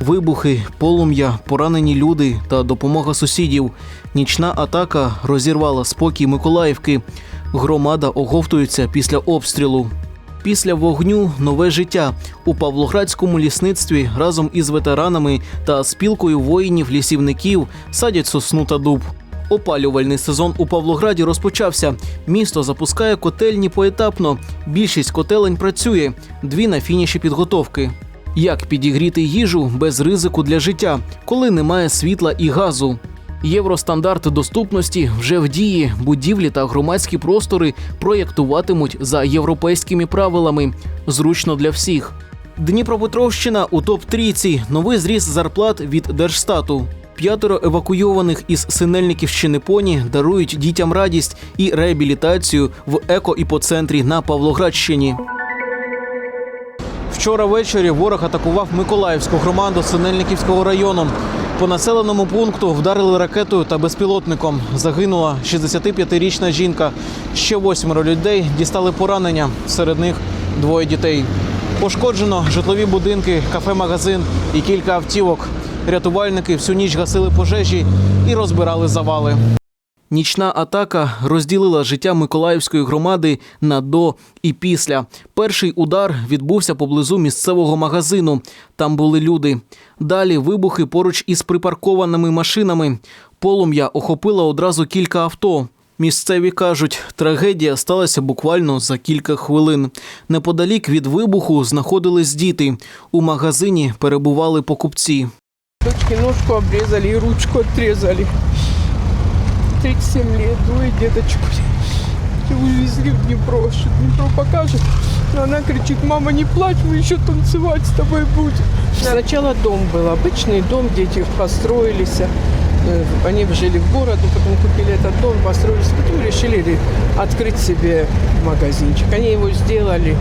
Вибухи, полум'я, поранені люди та допомога сусідів. Нічна атака розірвала спокій Миколаївки. Громада оговтується після обстрілу. Після вогню нове життя у Павлоградському лісництві разом із ветеранами та спілкою воїнів-лісівників садять сосну та дуб. Опалювальний сезон у Павлограді розпочався. Місто запускає котельні поетапно. Більшість котелень працює, дві на фініші підготовки. Як підігріти їжу без ризику для життя, коли немає світла і газу? Євростандарти доступності вже в дії. Будівлі та громадські простори проєктуватимуть за європейськими правилами. Зручно для всіх. Дніпропетровщина у топ трійці новий зріст зарплат від Держстату. П'ятеро евакуйованих із Синельниківщини поні дарують дітям радість і реабілітацію в еко-іпоцентрі на Павлоградщині. Вчора ввечері ворог атакував Миколаївську громаду Синельниківського району. По населеному пункту вдарили ракетою та безпілотником. Загинула 65-річна жінка. Ще восьмеро людей дістали поранення. Серед них двоє дітей. Пошкоджено житлові будинки, кафе-магазин і кілька автівок. Рятувальники всю ніч гасили пожежі і розбирали завали. Нічна атака розділила життя Миколаївської громади на до і після. Перший удар відбувся поблизу місцевого магазину. Там були люди. Далі вибухи поруч із припаркованими машинами. Полум'я охопило одразу кілька авто. Місцеві кажуть, трагедія сталася буквально за кілька хвилин. Неподалік від вибуху знаходились діти. У магазині перебували покупці. Дочке ножку обрезали и ручку отрезали. 37 лет, двое деточку. Увезли в Днепро, что Днепро покажет. Но она кричит, мама, не плачь, мы еще танцевать с тобой будем. Сначала дом был, обычный дом, дети построились. э, Они жили в городу, потом купили этот дом, построились, потом решили открыть себе магазинчик. Они его сделали,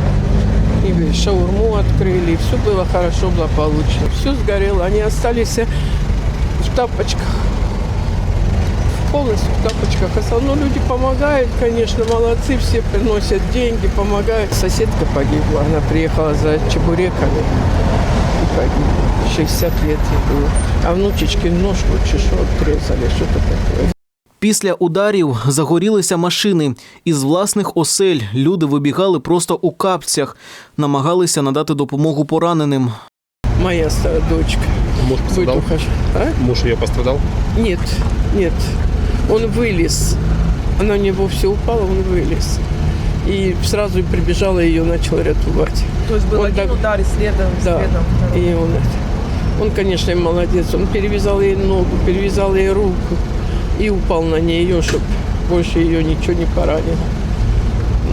и шаурму открыли, и все было хорошо, благополучно. Все сгорело, они остались в тапочках полностью в тапочках. Основном люди помогают, конечно, молодцы, все приносят деньги, помогают. Соседка погибла, она приехала за чебуреками и погибла. 60 лет ей было. А внучечки ножку чешу отрезали, что-то такое. Після ударів загорілися машини. Із власних осель люди вибігали просто у капцях, намагалися надати допомогу пораненим. Моя старая дочка. Муж пострадал? Вытухаш. А? Муж ее пострадал? Нет, нет. Он вылез. Она у него все упала, он вылез. И сразу прибежала ее начала рятовать. То есть был Он один так- удар и следом, Да. следом второй. И он, это- он, конечно, и молодец. Он перевязал ей ногу, перевязал ей руку И упал на нее, чтобы больше ее ничего не поранило.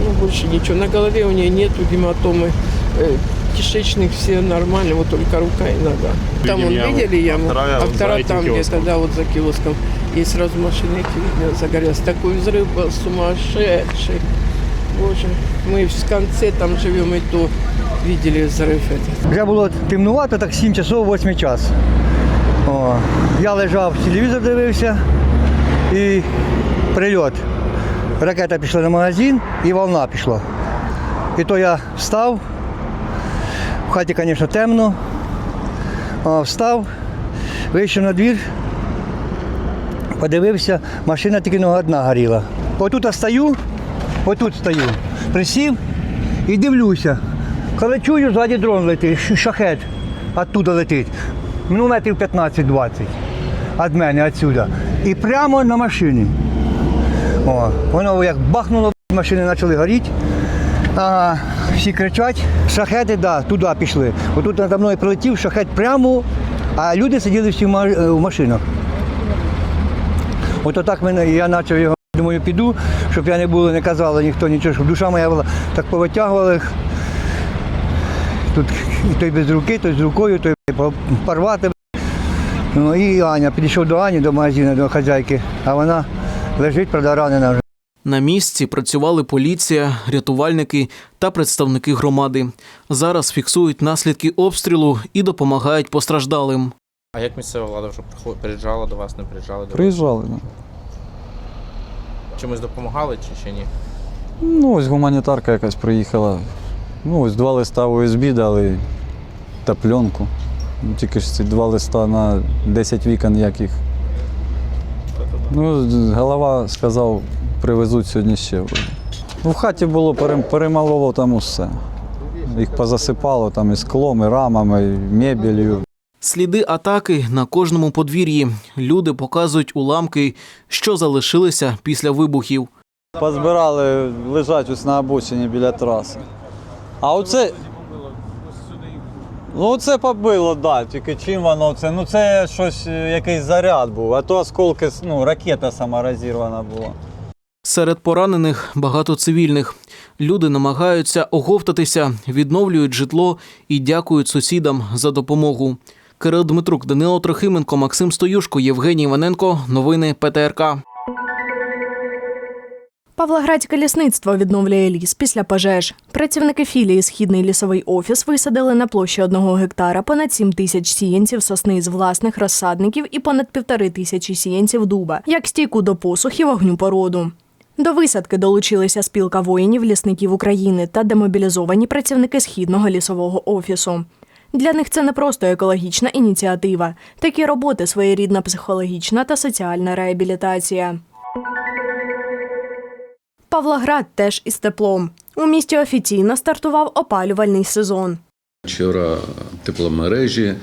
Ну, больше ничего. На голове у нее нету гематомы. Э, Кишечник все нормально, вот только рука и нога. Там Видим он яму. видели яму, А вторая там где-то, да, вот за киоском. И сразу видно загорелась. Такой взрыв был сумасшедший. Боже, мы в конце там живем и то видели взрыв этот. Вже було темнувато, так 7 часов, 8 час. О, я лежав, телевізор дивився і прильот. Ракета пішла на магазин і волна пішла. І то я встав. В хаті, звісно, темно. Встав, вийшов на двір, подивився, машина тільки нога одна горіла. Отут я стою, отут стою, присів і дивлюся. Коли чую, ззаді дрон летить, шахет оттуда летить. Ну, метрів 15-20 від мене відсюди. І прямо на машині. О, воно як бахнуло, машини почали горіти. Ага, всі кричать. Шахети, да, туди пішли. Отут надо мною прилетів шахет прямо, а люди сиділи всі в машинах. От так мене, я почав його, думаю, піду, щоб я не було, не казала ніхто нічого, щоб душа моя була, так повитягували. Тут той без руки, той з рукою, той порвати. Ну і Аня, підійшов до Ані, до магазину, до хазяйки, а вона лежить, правда, ранена вже. На місці працювали поліція, рятувальники та представники громади. Зараз фіксують наслідки обстрілу і допомагають постраждалим. А як місцева влада вже приїжджала до вас, не приїжджала до вас? Приїжджали. да. Чимось допомагали чи ще ні? Ну, ось гуманітарка якась приїхала. Ну, ось два листа ОСБ дали та пленку. Ну, тільки ж ці два листа на 10 вікон яких. Ну, голова сказав, привезуть сьогодні ще. Ну, в хаті було перем- перемалоло там усе. Їх позасипало там і склом, і рамами, і мебелью. Сліди атаки на кожному подвір'ї. Люди показують уламки, що залишилися після вибухів. Позбирали, лежать ось на обочині біля траси. А оце. Ну це побило, да, тільки чим воно це? Ну це щось, е, якийсь заряд був, а то осколки, ну, ракета сама розірвана була. Серед поранених багато цивільних. Люди намагаються оговтатися, відновлюють житло і дякують сусідам за допомогу. Кирил Дмитрук, Данило Трохименко, Максим Стоюшко, Євгеній Іваненко. Новини ПТРК. Павлоградське лісництво відновлює ліс після пожеж. Працівники філії Східний лісовий офіс висадили на площі одного гектара понад 7 тисяч сіянців сосни з власних розсадників і понад півтори тисячі сіянців дуба, як стійку до посухи вогню породу. До висадки долучилися спілка воїнів лісників України та демобілізовані працівники Східного лісового офісу. Для них це не просто екологічна ініціатива. Такі роботи своєрідна психологічна та соціальна реабілітація. Павлоград теж із теплом. У місті офіційно стартував опалювальний сезон. Вчора тепломережі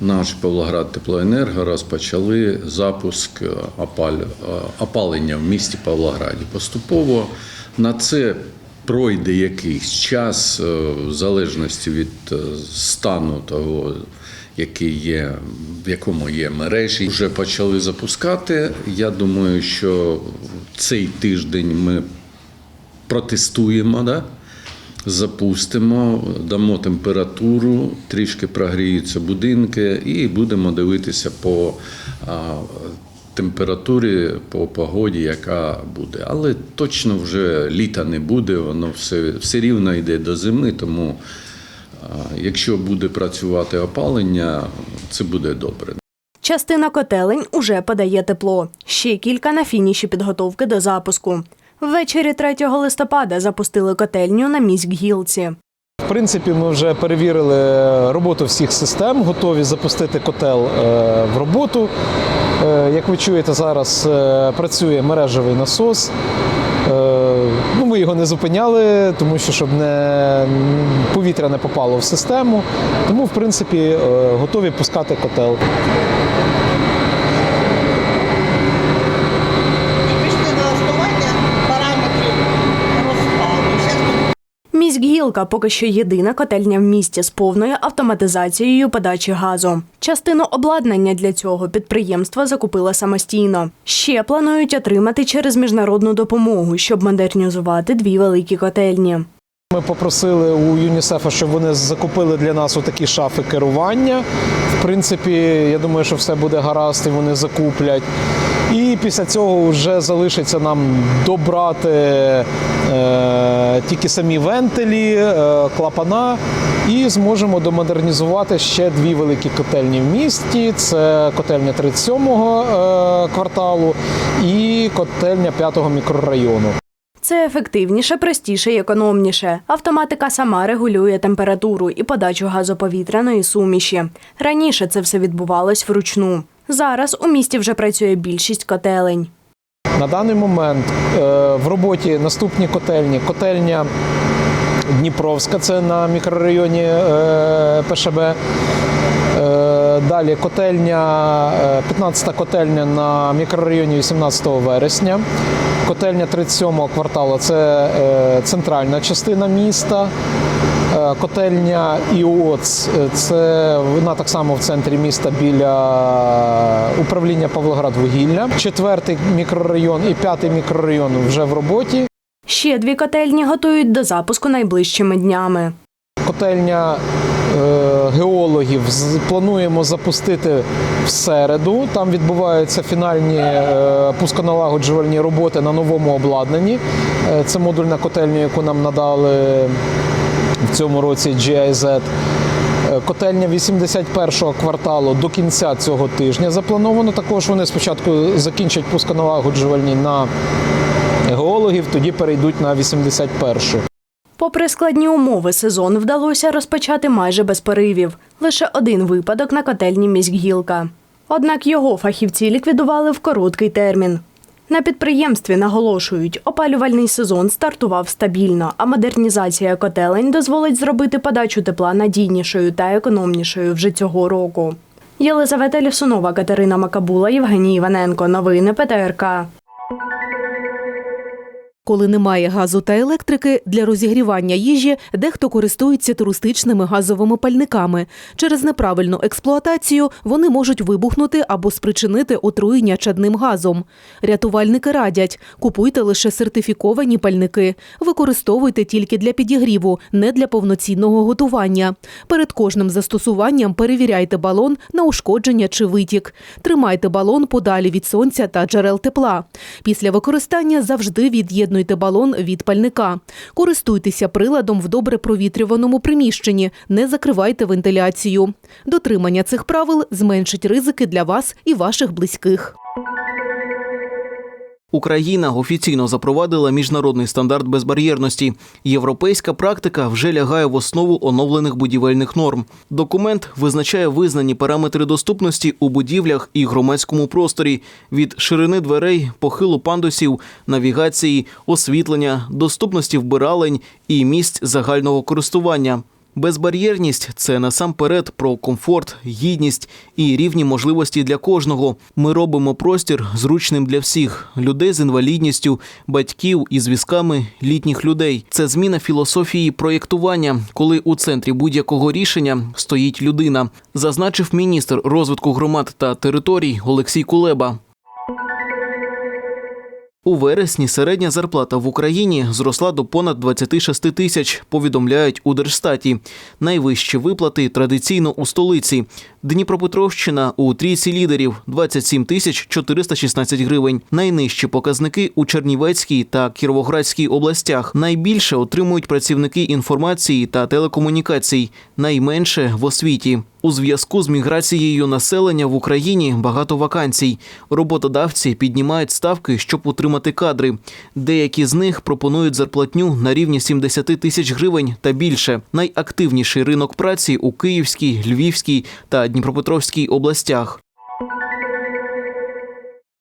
наш Павлоград Теплоенерго розпочали запуск е, е, опалення в місті Павлограді. Поступово на це пройде якийсь час, е, в залежності від стану того, який є, в якому є мережі. Вже почали запускати. Я думаю, що цей тиждень ми протестуємо. Да? Запустимо, дамо температуру, трішки прогріються будинки і будемо дивитися по температурі, по погоді, яка буде. Але точно вже літа не буде, воно все, все рівно йде до зими, тому якщо буде працювати опалення, це буде добре. Частина котелень уже подає тепло. Ще кілька на фініші підготовки до запуску. Ввечері 3 листопада запустили котельню на міськгілці. В принципі, ми вже перевірили роботу всіх систем, готові запустити котел е, в роботу. Е, Як ви чуєте, зараз е, працює мережевий насос. Ну, ми його не зупиняли, тому що щоб не повітря не попало в систему. Тому, в принципі, готові пускати котел. пішли на налаштування параметрів розпалу. Зараз Міськгілка поки що єдина котельня в місті з повною автоматизацією подачі газу. Частину обладнання для цього підприємство закупило самостійно. Ще планують отримати через міжнародну допомогу, щоб модернізувати дві великі котельні. Ми попросили у ЮНІСЕФа, щоб вони закупили для нас отакі шафи керування. В принципі, я думаю, що все буде гаразд і вони закуплять. І після цього вже залишиться нам добрати е, тільки самі вентилі, е, клапана, і зможемо домодернізувати ще дві великі котельні в місті. Це котельня 37-го е, кварталу і котельня 5-го мікрорайону. Це ефективніше, простіше і економніше. Автоматика сама регулює температуру і подачу газоповітряної суміші. Раніше це все відбувалось вручну. Зараз у місті вже працює більшість котелень. На даний момент е, в роботі наступні котельні. Котельня Дніпровська, це на мікрорайоні е, ПШБ. Е, Далі котельня, е, 15-та котельня на мікрорайоні 18 вересня. Котельня 37-го кварталу це е, центральна частина міста. Е, Котельня ІОЦ е, це вона так само в центрі міста біля управління Павлоградвугілля. Четвертий мікрорайон і п'ятий мікрорайон вже в роботі. Ще дві котельні готують до запуску найближчими днями. Котельня е, геологів плануємо запустити в середу. Там відбуваються фінальні е, пусконалагоджувальні роботи на новому обладнанні. Е, це модульна котельня, яку нам надали в цьому році GIZ. Е, Котельня 81-го кварталу до кінця цього тижня заплановано. Також вони спочатку закінчать пусконалагоджувальні на геологів, тоді перейдуть на 81-шу. Попри складні умови, сезон вдалося розпочати майже без поривів. Лише один випадок на котельні міськгілка. Однак його фахівці ліквідували в короткий термін. На підприємстві наголошують, опалювальний сезон стартував стабільно, а модернізація котелень дозволить зробити подачу тепла надійнішою та економнішою вже цього року. Єлизавета Лісунова, Катерина Макабула, Євгеній Іваненко. Новини ПТРК. Коли немає газу та електрики, для розігрівання їжі дехто користується туристичними газовими пальниками. Через неправильну експлуатацію вони можуть вибухнути або спричинити отруєння чадним газом. Рятувальники радять: купуйте лише сертифіковані пальники, використовуйте тільки для підігріву, не для повноцінного готування. Перед кожним застосуванням перевіряйте балон на ушкодження чи витік. Тримайте балон подалі від сонця та джерел тепла. Після використання завжди від'єднуйте балон від пальника. Користуйтеся приладом в добре провітрюваному приміщенні, не закривайте вентиляцію. Дотримання цих правил зменшить ризики для вас і ваших близьких. Україна офіційно запровадила міжнародний стандарт безбар'єрності. Європейська практика вже лягає в основу оновлених будівельних норм. Документ визначає визнані параметри доступності у будівлях і громадському просторі від ширини дверей, похилу пандусів, навігації, освітлення, доступності вбиралень і місць загального користування. Безбар'єрність це насамперед про комфорт, гідність і рівні можливості для кожного. Ми робимо простір зручним для всіх людей з інвалідністю, батьків із візками, літніх людей. Це зміна філософії проєктування, коли у центрі будь-якого рішення стоїть людина, зазначив міністр розвитку громад та територій Олексій Кулеба. У вересні середня зарплата в Україні зросла до понад 26 тисяч, повідомляють у Держстаті. Найвищі виплати традиційно у столиці. Дніпропетровщина у трійці лідерів 27 тисяч 416 гривень. Найнижчі показники у Чернівецькій та Кіровоградській областях. Найбільше отримують працівники інформації та телекомунікацій, найменше в освіті. У зв'язку з міграцією населення в Україні багато вакансій. Роботодавці піднімають ставки, щоб утримати кадри. Деякі з них пропонують зарплатню на рівні 70 тисяч гривень та більше. Найактивніший ринок праці у Київській, Львівській та Дніпропетровській областях.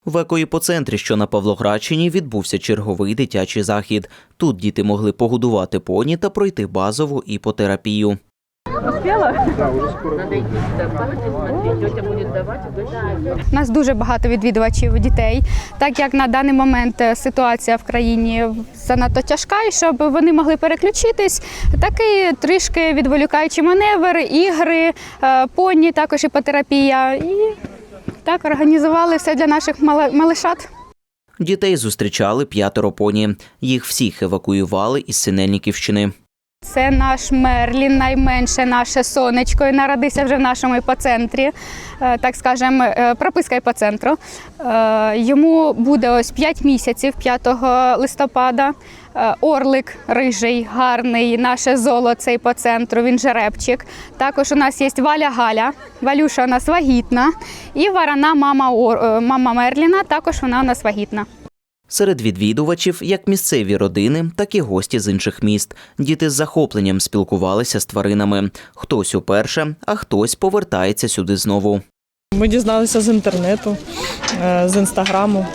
В екоіпоцентрі, що на Павлоградщині, відбувся черговий дитячий захід. Тут діти могли погодувати поні та пройти базову іпотерапію. У нас дуже багато відвідувачів дітей, так як на даний момент е, ситуація в країні занадто тяжка, і щоб вони могли переключитись, такий трішки відволікаючий маневр, ігри, е, поні, також іпотерапія. І так організували все для наших мали- малишат. Дітей зустрічали п'ятеро поні. Їх всіх евакуювали із Синельниківщини. Це наш Мерлін, найменше наше сонечко. і Народився вже в нашому іпоцентрі, е, так скажемо, е, прописка іпоцентру. Е, Йому буде ось 5 місяців, 5 листопада. Орлик рижий, гарний, наше золоце іпоцентру, він жеребчик. Також у нас є Валя Галя. Валюша у нас вагітна. І варана мама, мама Мерліна, також вона у нас вагітна. Серед відвідувачів як місцеві родини, так і гості з інших міст. Діти з захопленням спілкувалися з тваринами. Хтось уперше, а хтось повертається сюди знову. Ми дізналися з інтернету, е, з інстаграму,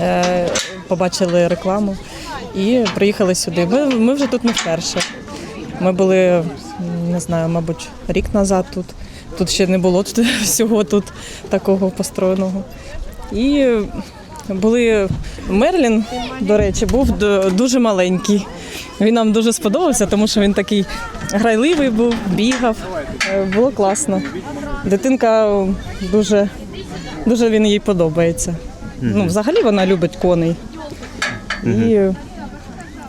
е, побачили рекламу і приїхали сюди. Ми, ми вже тут не вперше. Ми були, не знаю, мабуть, рік назад тут. Тут ще не було всього тут такого построєного. І були Мерлін, до речі, був дуже маленький. Він нам дуже сподобався, тому що він такий грайливий був, бігав. Е, Було класно. Дитинка дуже, дуже він їй подобається. Ну, взагалі вона любить коней. І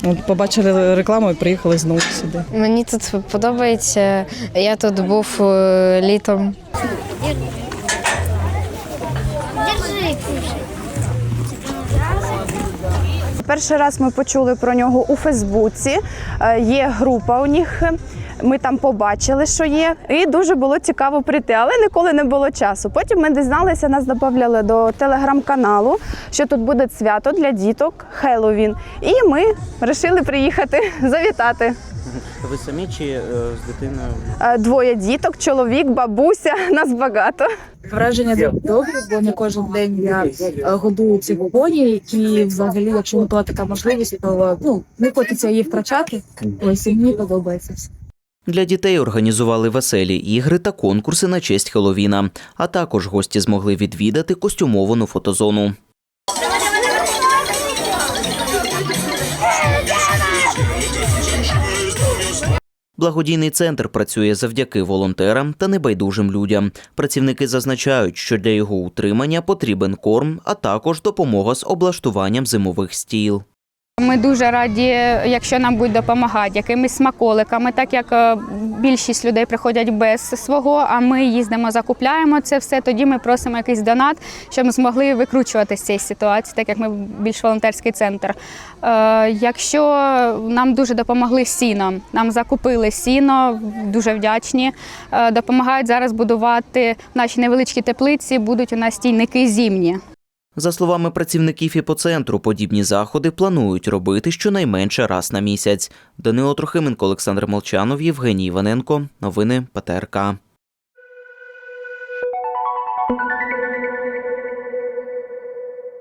от, побачили рекламу і приїхали знову сюди. Мені тут подобається. Я тут був е, літом. Перший раз ми почули про нього у Фейсбуці. Е, Є група у них. Ми там побачили, що є, і дуже було цікаво прийти, але ніколи не було часу. Потім ми дізналися, нас додали до телеграм-каналу, що тут буде свято для діток Хеллоуін. І ми вирішили приїхати завітати. Ви самі чи з дитиною? Е, Двоє діток, чоловік, бабуся, нас багато. Враження дуже добре, бо не кожен день я е, годую ці вогоні, і взагалі, якщо не була така можливість, то ну не хочеться її втрачати. Ось і мені подобається. все. Для дітей організували веселі ігри та конкурси на честь Хеловіна. А також гості змогли відвідати костюмовану фотозону. Благодійний центр працює завдяки волонтерам та небайдужим людям. Працівники зазначають, що для його утримання потрібен корм, а також допомога з облаштуванням зимових стіл. Ми дуже раді, якщо нам будуть допомагати якимись смаколиками, так як е, більшість людей приходять без свого, а ми їздимо, закупляємо це все. Тоді ми просимо якийсь донат, щоб ми змогли викручуватися з цієї ситуації, так як ми більш волонтерський центр. Е, Якщо нам дуже допомогли сіном, нам закупили сіно, дуже вдячні. Е, Допомагають зараз будувати наші невеличкі теплиці, будуть у нас стійники зімні. За словами працівників іпоцентру, подібні заходи планують робити щонайменше раз на місяць. Данило Трохименко, Олександр Молчанов, Євгеній Іваненко. Новини ПТРК.